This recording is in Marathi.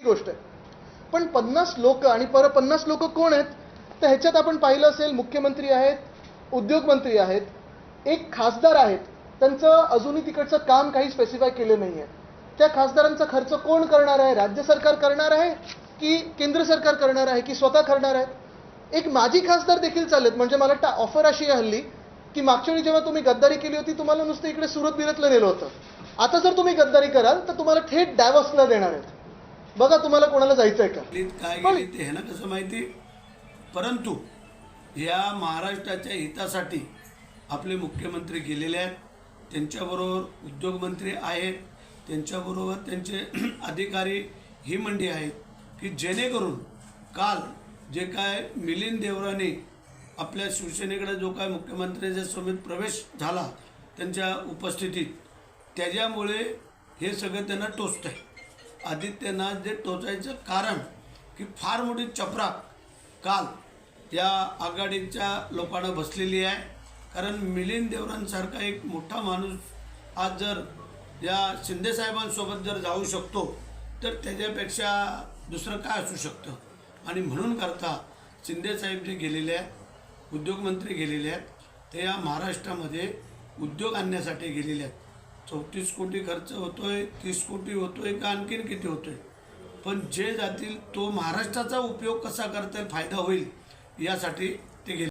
गोष्ट आहे. पण पन्नास लोक आणि पर पन्नास लोक कोण आहेत? तर ह्याच्यात आपण पाहिलं असेल मुख्यमंत्री आहेत उद्योगमंत्री आहेत एक खासदार आहेत. त्यांचं अजूनही तिकडचं काम काही स्पेसिफाय केलं नाही आहे त्या खासदारांचा खर्च कोण करणार आहे? राज्य सरकार करणार आहे की केंद्र सरकार करणार आहे की स्वतः करणार आहेत एक माजी खासदार देखील चालेल म्हणजे मला वाटतं ऑफर अशी आहे हल्ली की मागच्या वेळी जेव्हा तुम्ही गद्दारी केली होती तुम्हाला नुसतं इकडे सुरत बिरतलं नेलं होतं. आता जर तुम्ही गद्दारी कराल तर तुम्हाला थेट डायव्हर्सला देणार आहेत. बघा तुम्हाला कोणाला जायचं आहे का काय गेली ते ह्यांना कसं माहिती? परंतु या महाराष्ट्राच्या हितासाठी आपले मुख्यमंत्री गेलेले आहेत. त्यांच्याबरोबर उद्योगमंत्री आहेत. त्यांच्याबरोबर त्यांचे अधिकारी ही मंडी आहेत की जेणेकरून काल जे काय मिलिंद देवराने आपल्या शिवसेनेकडे जो काय मुख्यमंत्र्यांच्या समेत प्रवेश झाला त्यांच्या उपस्थितीत त्याच्यामुळे हे सगळं त्यांना टोचत आहे आदित्यनाथ जे टोचायचं कारण की फार मोठी चपराक काल या आघाडीच्या लोकांना बसलेली आहे. कारण मिलिंद देवरांसारखा एक मोठा माणूस आज जर या शिंदेसाहेबांसोबत जर जाऊ शकतो तर त्याच्यापेक्षा दुसरं काय असू शकतं? आणि म्हणून करता शिंदेसाहेब जे गेलेले आहेत उद्योगमंत्री गेलेले आहेत ते या महाराष्ट्रामध्ये उद्योग आणण्यासाठी गेलेले आहेत. चौतीस कोटी खर्च होतोय तीस कोटी होतोय का आणखीन किती होतोय? पण जे जातील तो महाराष्ट्राचा उपयोग कसा करता येईल फायदा होईल यासाठी